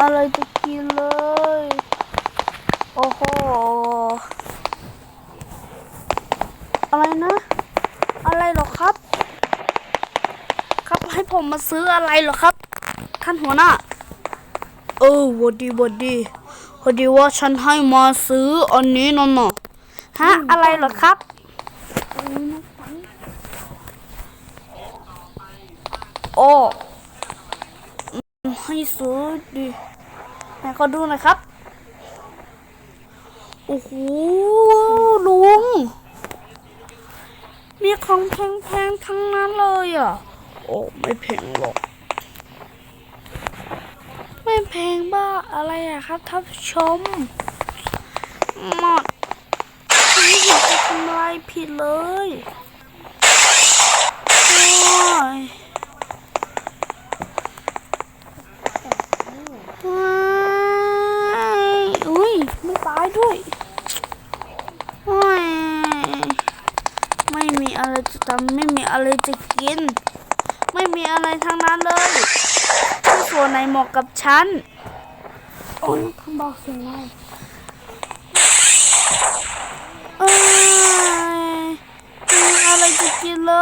อะไรจะกินเลย โอ้โห อะไรนะ อะไรเหรอครับ ครับให้ผมมาซื้ออะไรเหรอครับ ท่านหัวหน้า เออหวัดดีหวัดดีพอดีว่าฉันให้มาซื้ออันนี้นั่นน่ะฮะ อะไรเหรอครับโอ้อืม ให้ซื้อดิไหนขอดูหน่อยครับ โอ้โห ลุง มีของแพงๆ ทั้งนั้นเลยอะ โอ้ ไม่แพงหรอก ไม่แพงบ้าอะไรอะครับท่านผู้ชม หมดไม่เห็นจะทำอะไรผิดเลยโอ้ยว้ายอุ้ยไม่ตายด้วยโอ้ยไม่มี อะไรจะทำไม่มีอะไรจะกิน ไม่มีอะไรทั้งนั้นเลยที่ส่วนไหนเหมาะกับฉัน โอ้ยคุณบอกเสียงอะไรเอ้ยไม่มีอะไรจะกินเล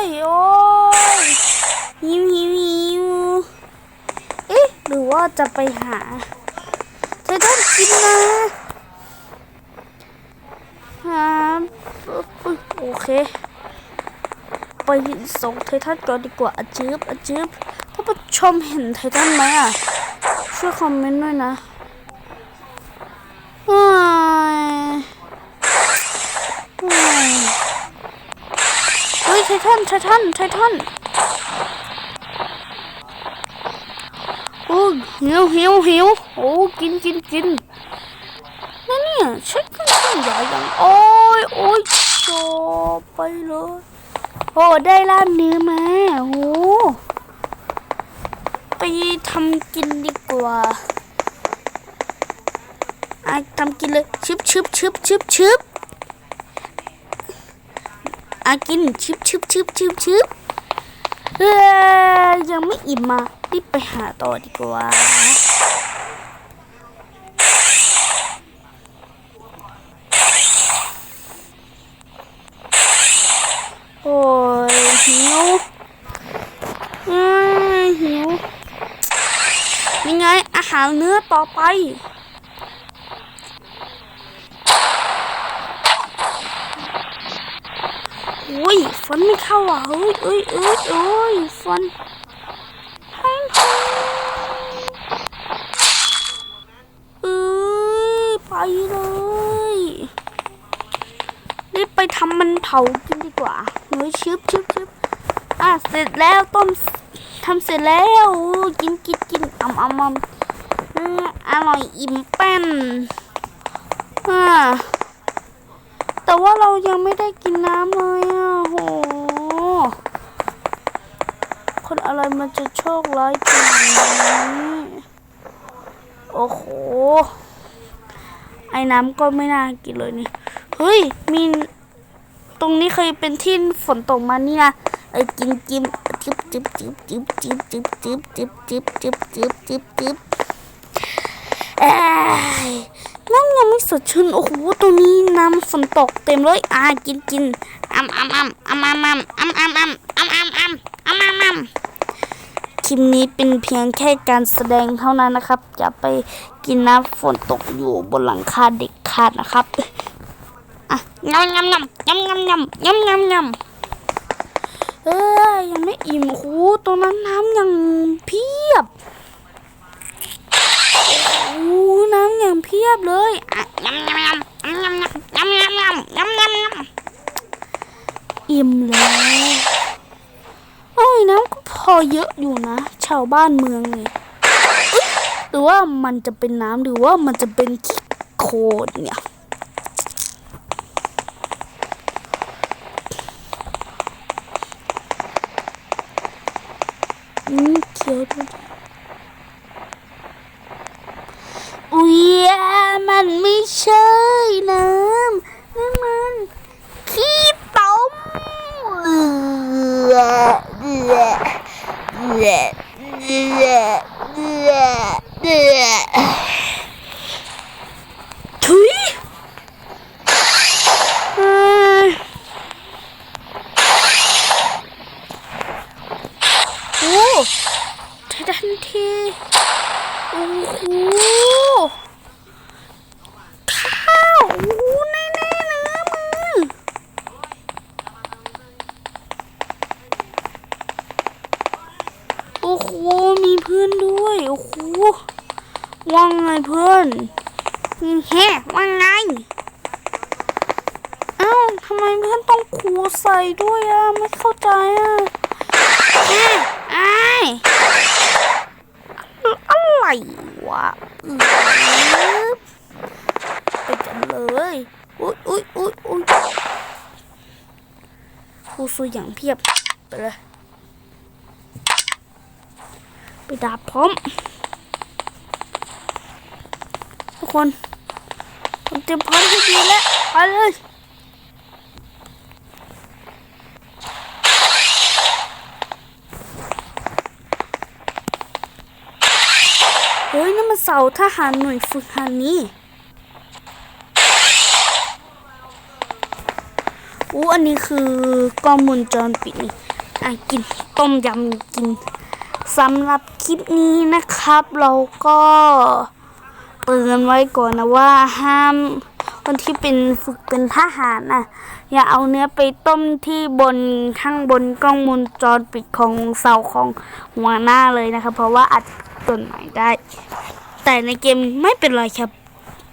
ย โอ้ยหิวหิวหิวเอ๊ะหรือว่าจะไปหาเธอต้องกินนะหาอุ๊ยโอเค ไปส่งไททันก่อนดีกว่าอจืบอจืบท่านผู้ชมเห็นไททันไหมอะ ช่วยคอมเมนต์ด้วยนะเฮ้ยเฮ้ยเฮ้ยไททันไททันไททันโอ้ยหิวหิวหิวโอ้กินกินกินนั่นเนี่ยฉันก็ช่างใหญ่ยังโอ้ยโอ้ยจบไปเลย อ้ได้ลาบเนื้อมาโอ้ไปทำกินดีกว่าอะทำกินเลยชึบชึบชึบชึบชึบอะกินชึบชึบชึบชึบชึบเฮ้ยยังไม่อิ่มมารีบไปหาต่อดีกว่าโอ้ยหิวเอ้ยหิวนี่ไงอาหาเนื้อต่อไป โอ้ยฟันไม่เข้าอะเอ้ยเอ้ยเอ้ยเอ้ยฟันให้เอ้ยไปเลยรีบไปทำมันเผากินดีกว่าเฮ้ยชึบชึบชึบอะเสร็จแล้วต้มทำเสร็จแล้วกินกินกินอ่ำอ่ำอ่ำ อร่อยอิ่มแป้นแต่ว่าเรายังไม่ได้กินน้ำเลยอะโห คนอะไรมันจะโชคร้ายขนาดนี้โอ้โห ไอ้น้ำก็ไม่น่ากินเลยนี่ เฮ้ย มีตรงนี้เคยเป็นที่ฝนตกมานี่นะไอ้กินกินจิบจิบจิบจิบจิบจิบจิบจิบจิบจิบจิบจิบจิบ เอ้ยน้ำยังไม่สดชื่นโอ้โหตรงนี้น้ำฝนตกเต็มเลยอ่ากินกินอ้ำอ้ำอ้ำอ้ำอ้ำอ้ำอ้ำอ้ำอ้ำอ้ำอ้ำอ้ำอ้ำอ้ำอ้ำคลิปนี้เป็นเพียงแค่การแสดงเท่านั้นนะครับอย่าไปกินน้ำฝนตกอยู่บนหลังคาเด็กขาดนะครับอะยำยำยำยำยำยำยำยำยำเอ้ยยังไม่อิ่มโอ้โหตรงนั้นน้ำยังพี อิ่มแล้วโอ้ยน้ำก็พอเยอะอยู่นะ ชาวบ้านเมืองเนี่ยหรือว่ามันจะเป็นน้ำหรือว่ามันจะเป็นโคนเนี่ยอืมเขียวด้วยอุ๊ยมันไม่ใช่น้ำ bit. ว่างไงเพื่อนแฮว่างไง เอ้าทำไมเพื่อนต้องคูใส่ด้วยอะ ไม่เข้าใจอะแฮไอ้อะไรวะไปกันเลยอุ้ยอุ้ยอุ้ยอุ้ยคูซุยอย่างเพียบไปเลยไปดาบพร้อม ทุก คนผมเตรียมพร้อมให้ดีแล้วไปเลยเฮ้ยนั่นมันเสาทหารหน่วยฝึกหัดนี่อู้อันนี้คือกล้องวงจรปิดนี่อะกินต้มยำกินสำหรับคลิปนี้นะครับเราก็ เตือนไว้ก่อนนะว่าห้ามคนที่เป็นฝึกเป็นทหารนะอย่าเอาเนื้อไปต้มที่บนข้างบนกล้องมูลจรปิดของเสาของหัวหน้าเลยนะครับเพราะว่าอาจต้นไม้ได้ แต่ในเกมไม่เป็นไรครับ